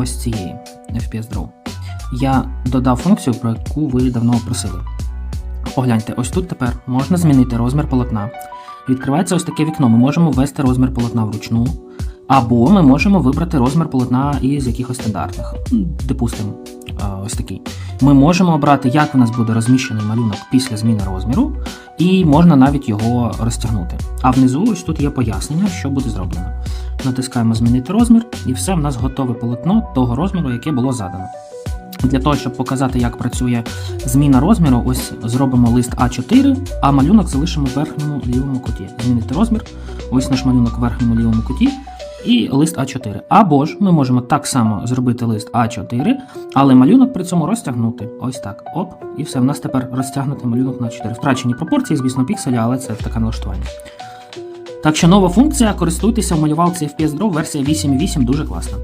ось цієї FPS Draw. Я додав функцію, про яку ви давно просили. Погляньте, ось тут тепер можна змінити розмір полотна. Відкривається ось таке вікно. Ми можемо ввести розмір полотна вручну, або ми можемо вибрати розмір полотна із якихось стандартних. Допустимо, ось такий. Ми можемо обрати, як у нас буде розміщений малюнок після зміни розміру, і можна навіть його розтягнути. А внизу ось тут є пояснення, що буде зроблено. Натискаємо змінити розмір, і все, в нас готове полотно того розміру, яке було задано. Для того, щоб показати, як працює зміна розміру, ось зробимо лист А4, а малюнок залишимо в верхньому лівому куті. Змінити розмір, ось наш малюнок в верхньому лівому куті, і лист А4. Або ж ми можемо так само зробити лист А4, але малюнок при цьому розтягнути. Ось так. Оп, і все. В нас тепер розтягнутий малюнок на 4. Втрачені пропорції, звісно, пікселі, але це таке налаштування. Так що нова функція, користуйтеся в малювалці FPS Draw версія 8.8 дуже класна.